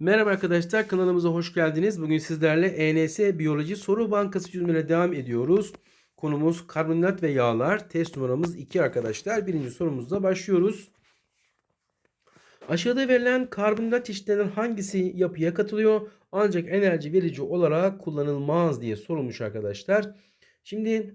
Merhaba arkadaşlar kanalımıza hoş geldiniz. Bugün sizlerle ENS Biyoloji Soru Bankası çözümlerine devam ediyoruz. Konumuz karbonhidrat ve yağlar. Test numaramız 2 arkadaşlar. Birinci sorumuzla başlıyoruz. Aşağıda verilen karbonhidrat çeşitlerinden hangisi yapıya katılıyor ancak enerji verici olarak kullanılmaz diye sorulmuş arkadaşlar. Şimdi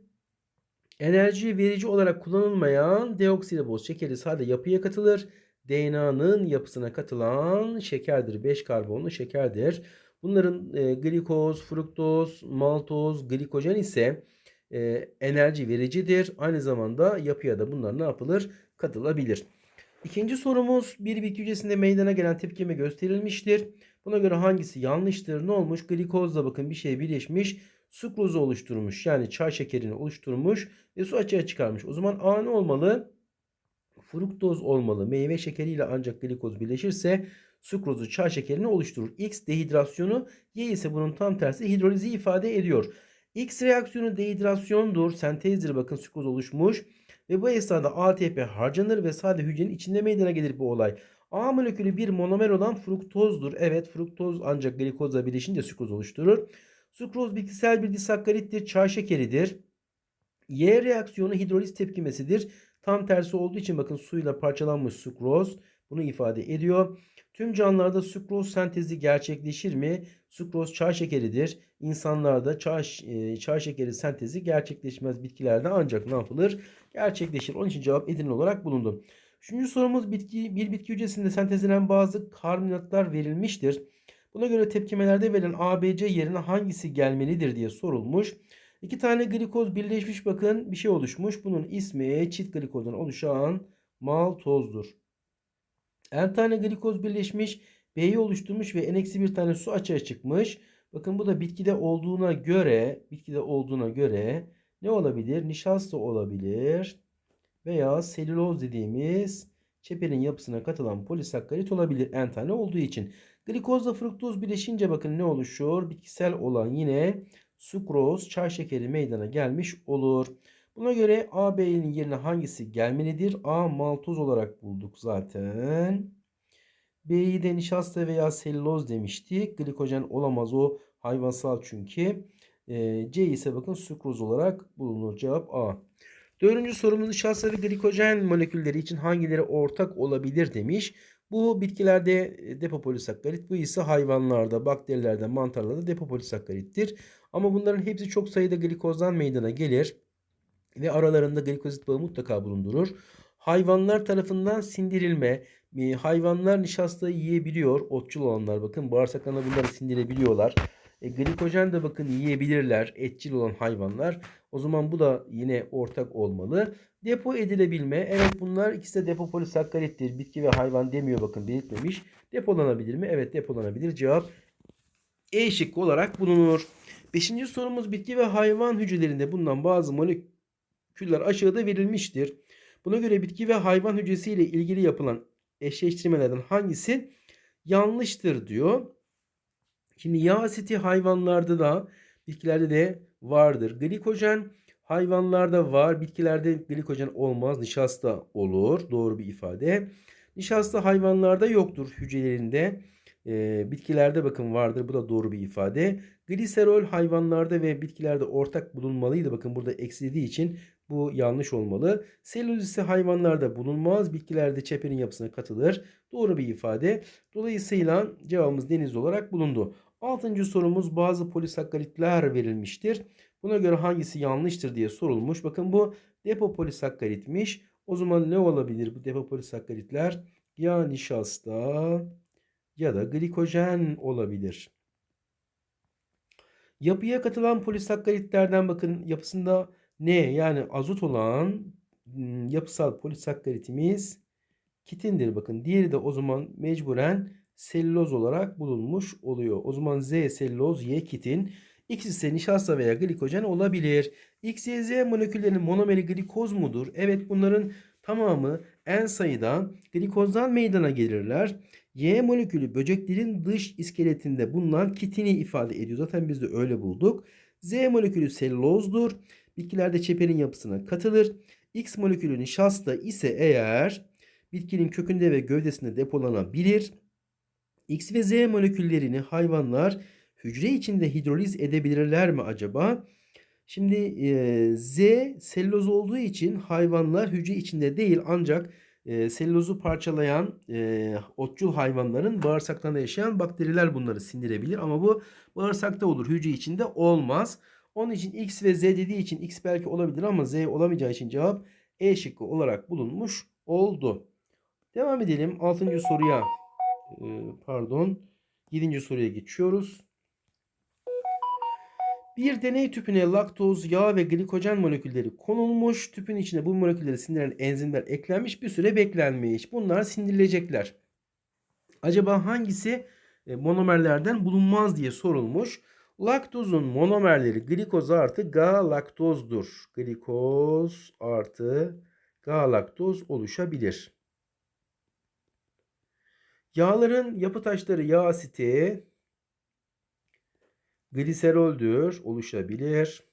enerji verici olarak kullanılmayan deoksiriboz şekeri sadece yapıya katılır. DNA'nın yapısına katılan şekerdir. 5 karbonlu şekerdir. Bunların e, glikoz, fruktoz, maltoz, glikojen ise e, enerji vericidir. Aynı zamanda yapıya da bunlar ne yapılır? Katılabilir. İkinci sorumuz bir bitki hücresinde meydana gelen tepkime gösterilmiştir. Buna göre hangisi yanlıştır? Ne olmuş? Glikozla bakın bir şey birleşmiş. Sukrozu oluşturmuş. Yani çay şekerini oluşturmuş ve su açığa çıkarmış. O zaman A ne olmalı? Fruktoz olmalı. Meyve şekeriyle ancak glikoz birleşirse sukrozu çay şekerini oluşturur. X dehidrasyonu, Y ise bunun tam tersi hidrolizi ifade ediyor. X reaksiyonu dehidrasyondur, sentezdir. Bakın sukroz oluşmuş. Ve bu esnada ATP harcanır ve sade hücrenin içinde meydana gelir bu olay. A molekülü bir monomer olan fruktozdur. Evet fruktoz ancak glikozla birleşince sukroz oluşturur. Sukroz bitkisel bir disakkarittir, çay şekeridir. Y reaksiyonu hidroliz tepkimesidir. Tam tersi olduğu için bakın suyla parçalanmış sukroz bunu ifade ediyor. Tüm canlılarda sukroz sentezi gerçekleşir mi? Sukroz çay şekeridir. İnsanlarda çay, e, çay şekeri sentezi gerçekleşmez bitkilerde ancak ne yapılır? Gerçekleşir. Onun için cevap Edirne olarak bulundu. Üçüncü sorumuz bitki, bir bitki hücresinde sentezlenen bazı karbonhidratlar verilmiştir. Buna göre tepkimelerde verilen ABC yerine hangisi gelmelidir diye sorulmuş. İki tane glikoz birleşmiş bakın bir şey oluşmuş. Bunun ismi çift glikozdan oluşan maltozdur. En tane glikoz birleşmiş B'yi oluşturmuş ve n bir tane su açığa çıkmış. Bakın bu da bitkide olduğuna göre bitkide olduğuna göre ne olabilir? Nişasta olabilir veya selüloz dediğimiz çeperin yapısına katılan polisakkarit olabilir en tane olduğu için. Glikozla fruktoz birleşince bakın ne oluşuyor? Bitkisel olan yine sukroz, çay şekeri meydana gelmiş olur. Buna göre A, B'nin yerine hangisi gelmelidir? A maltoz olarak bulduk zaten. B'yi de nişasta veya selüloz demiştik. Glikojen olamaz o hayvansal çünkü. E, C ise bakın sukroz olarak bulunur. Cevap A. Dördüncü sorumuz nişasta ve glikojen molekülleri için hangileri ortak olabilir demiş. Bu bitkilerde depopolisakkarit, bu ise hayvanlarda, bakterilerde, mantarlarda depopolisakkarittir. Ama bunların hepsi çok sayıda glikozdan meydana gelir ve aralarında glikozit bağı mutlaka bulundurur. Hayvanlar tarafından sindirilme, e, hayvanlar nişastayı yiyebiliyor. Otçul olanlar bakın bağırsaklarına bunları sindirebiliyorlar. E, glikojen de bakın yiyebilirler etçil olan hayvanlar. O zaman bu da yine ortak olmalı. Depo edilebilme. Evet bunlar ikisi de depo polisakkarittir. Bitki ve hayvan demiyor bakın belirtmemiş. Depolanabilir mi? Evet depolanabilir. Cevap E şıkkı olarak bulunur. Beşinci sorumuz bitki ve hayvan hücrelerinde bulunan bazı moleküller aşağıda verilmiştir. Buna göre bitki ve hayvan hücresi ile ilgili yapılan eşleştirmelerden hangisi yanlıştır diyor. Şimdi yağ asiti hayvanlarda da bitkilerde de vardır. Glikojen hayvanlarda var. Bitkilerde glikojen olmaz. Nişasta olur. Doğru bir ifade. Nişasta hayvanlarda yoktur hücrelerinde. E, bitkilerde bakın vardır. Bu da doğru bir ifade. Gliserol hayvanlarda ve bitkilerde ortak bulunmalıydı. Bakın burada eksildiği için bu yanlış olmalı. Selüloz ise hayvanlarda bulunmaz. Bitkilerde çeperin yapısına katılır. Doğru bir ifade. Dolayısıyla cevabımız deniz olarak bulundu. Altıncı sorumuz bazı polisakkaritler verilmiştir. Buna göre hangisi yanlıştır diye sorulmuş. Bakın bu depo polisakkaritmiş. O zaman ne olabilir bu depo polisakkaritler? Ya nişasta ya da glikojen olabilir. Yapıya katılan polisakkaritlerden bakın yapısında ne yani azot olan ıı, yapısal polisakkaritimiz kitindir. Bakın diğeri de o zaman mecburen selüloz olarak bulunmuş oluyor. O zaman Z selüloz, Y kitin. X ise nişasta veya glikojen olabilir. X, Y, Z moleküllerinin monomeri glikoz mudur? Evet bunların tamamı en sayıda glikozdan meydana gelirler. Y molekülü böceklerin dış iskeletinde bulunan kitini ifade ediyor. Zaten biz de öyle bulduk. Z molekülü selülozdur. Bitkilerde çeperin yapısına katılır. X molekülü nişasta ise eğer bitkinin kökünde ve gövdesinde depolanabilir. X ve Z moleküllerini hayvanlar hücre içinde hidroliz edebilirler mi acaba? Şimdi e, Z selüloz olduğu için hayvanlar hücre içinde değil ancak e, selülozu parçalayan e, otçul hayvanların bağırsaklarında yaşayan bakteriler bunları sindirebilir. Ama bu bağırsakta olur hücre içinde olmaz. Onun için X ve Z dediği için X belki olabilir ama Z olamayacağı için cevap E şıkkı olarak bulunmuş oldu. Devam edelim 6. soruya pardon 7. soruya geçiyoruz. Bir deney tüpüne laktoz, yağ ve glikojen molekülleri konulmuş. Tüpün içine bu molekülleri sindiren enzimler eklenmiş. Bir süre beklenmiş. Bunlar sindirilecekler. Acaba hangisi e, monomerlerden bulunmaz diye sorulmuş. Laktozun monomerleri glikoz artı galaktozdur. Glikoz artı galaktoz oluşabilir. Yağların yapı taşları yağ asiti, gliseroldür, oluşabilir.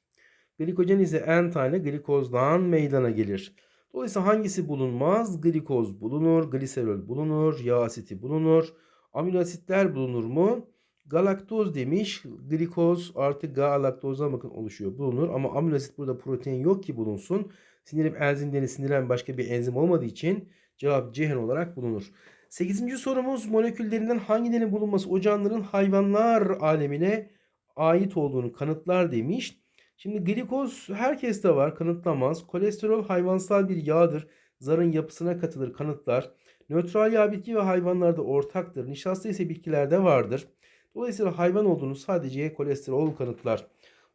Glikojen ise en tane glikozdan meydana gelir. Dolayısıyla hangisi bulunmaz? Glikoz bulunur, gliserol bulunur, yağ asiti bulunur. Amino asitler bulunur mu? Galaktoz demiş. Glikoz artı galaktozdan bakın oluşuyor. Bulunur ama amino asit burada protein yok ki bulunsun. Sindirim enzimlerini sindiren başka bir enzim olmadığı için cevap Ceyhan olarak bulunur. 8. sorumuz moleküllerinden hangilerinin bulunması o canlıların hayvanlar alemine ait olduğunu kanıtlar demiş. Şimdi glikoz herkeste var kanıtlamaz. Kolesterol hayvansal bir yağdır. Zarın yapısına katılır kanıtlar. Nötral yağ bitki ve hayvanlarda ortaktır. Nişasta ise bitkilerde vardır. Dolayısıyla hayvan olduğunu sadece kolesterol kanıtlar.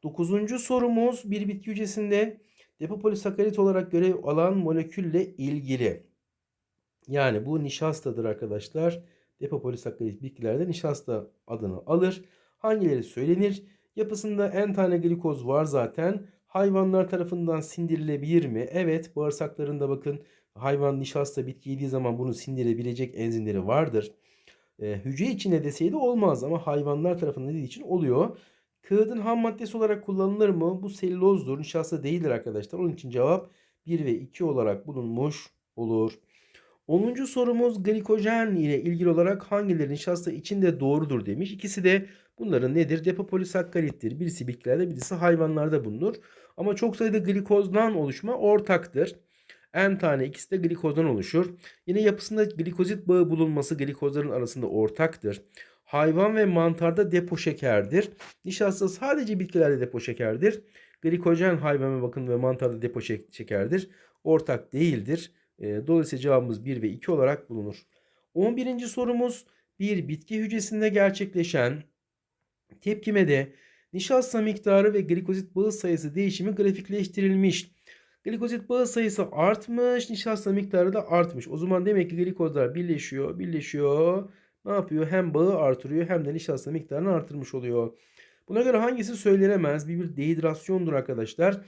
Dokuzuncu sorumuz bir bitki hücresinde depopolisakkarit olarak görev alan molekülle ilgili. Yani bu nişastadır arkadaşlar. Depopolisakkarit bitkilerde nişasta adını alır. Hangileri söylenir? Yapısında en tane glikoz var zaten. Hayvanlar tarafından sindirilebilir mi? Evet bağırsaklarında bakın hayvan nişasta bitki yediği zaman bunu sindirebilecek enzimleri vardır. E, hücre içinde deseydi olmaz ama hayvanlar tarafından dediği için oluyor. Kağıdın ham maddesi olarak kullanılır mı? Bu selülozdur. Nişasta değildir arkadaşlar. Onun için cevap 1 ve 2 olarak bulunmuş olur. 10. sorumuz glikojen ile ilgili olarak hangileri nişasta içinde doğrudur demiş. İkisi de bunların nedir? Depopolisakkarittir. Birisi bitkilerde birisi hayvanlarda bulunur. Ama çok sayıda glikozdan oluşma ortaktır. En tane ikisi de glikozdan oluşur. Yine yapısında glikozit bağı bulunması glikozların arasında ortaktır. Hayvan ve mantarda depo şekerdir. Nişasta sadece bitkilerde depo şekerdir. Glikojen hayvan ve bakın ve mantarda depo şekerdir. Ortak değildir. Dolayısıyla cevabımız 1 ve 2 olarak bulunur. 11. sorumuz bir bitki hücresinde gerçekleşen tepkimede nişasta miktarı ve glikozit bağı sayısı değişimi grafikleştirilmiş. Glikozit bağı sayısı artmış, nişasta miktarı da artmış. O zaman demek ki glikozlar birleşiyor, birleşiyor. Ne yapıyor? Hem bağı artırıyor hem de nişasta miktarını artırmış oluyor. Buna göre hangisi söylenemez? Bir, bir dehidrasyondur arkadaşlar.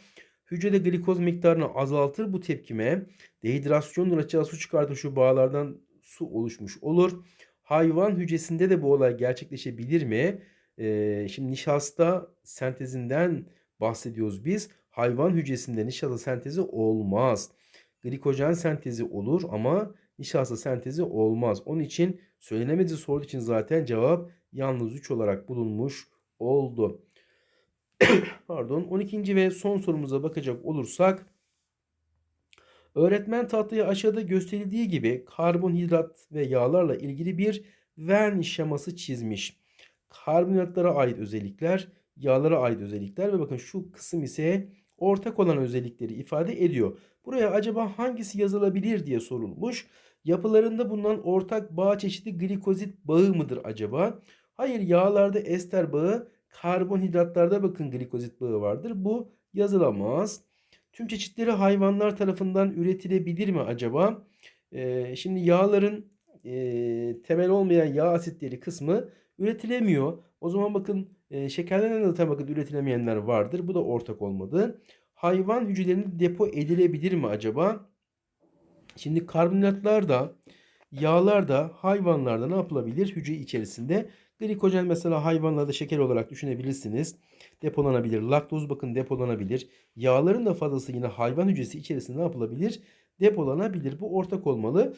Hücrede glikoz miktarını azaltır bu tepkime. Dehidrasyondur açığa su çıkartır şu bağlardan su oluşmuş olur. Hayvan hücresinde de bu olay gerçekleşebilir mi? Ee, şimdi nişasta sentezinden bahsediyoruz biz. Hayvan hücresinde nişasta sentezi olmaz. Glikojen sentezi olur ama nişasta sentezi olmaz. Onun için söylenemedi sorduğu için zaten cevap yalnız 3 olarak bulunmuş oldu. Pardon 12. ve son sorumuza bakacak olursak öğretmen tahtaya aşağıda gösterildiği gibi karbonhidrat ve yağlarla ilgili bir Venn şeması çizmiş. Karbonhidratlara ait özellikler, yağlara ait özellikler ve bakın şu kısım ise ortak olan özellikleri ifade ediyor. Buraya acaba hangisi yazılabilir diye sorulmuş. Yapılarında bulunan ortak bağ çeşidi glikozit bağı mıdır acaba? Hayır yağlarda ester bağı, karbonhidratlarda bakın glikozit bağı vardır. Bu yazılamaz. Tüm çeşitleri hayvanlar tarafından üretilebilir mi acaba? Ee, şimdi yağların e, temel olmayan yağ asitleri kısmı üretilemiyor. O zaman bakın e, şekerlenen de bakın üretilemeyenler vardır. Bu da ortak olmadı. Hayvan hücrelerinde depo edilebilir mi acaba? Şimdi karbonhidratlar da yağlar da hayvanlarda ne yapılabilir? Hücre içerisinde. Glikojen mesela hayvanlarda şeker olarak düşünebilirsiniz. Depolanabilir. Laktoz bakın depolanabilir. Yağların da fazlası yine hayvan hücresi içerisinde ne yapılabilir? Depolanabilir. Bu ortak olmalı.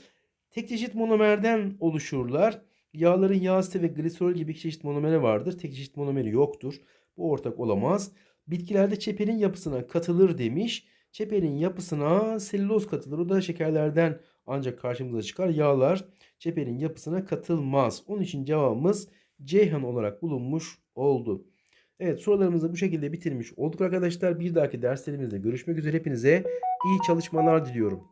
Tek çeşit monomerden oluşurlar. Yağların yağ asiti ve gliserol gibi iki çeşit monomeri vardır. Tek çeşit monomeri yoktur. Bu ortak olamaz. Bitkilerde çeperin yapısına katılır demiş. Çeperin yapısına selüloz katılır. O da şekerlerden ancak karşımıza çıkar. Yağlar çeperin yapısına katılmaz. Onun için cevabımız Ceyhan olarak bulunmuş oldu. Evet sorularımızı bu şekilde bitirmiş olduk arkadaşlar. Bir dahaki derslerimizde görüşmek üzere. Hepinize iyi çalışmalar diliyorum.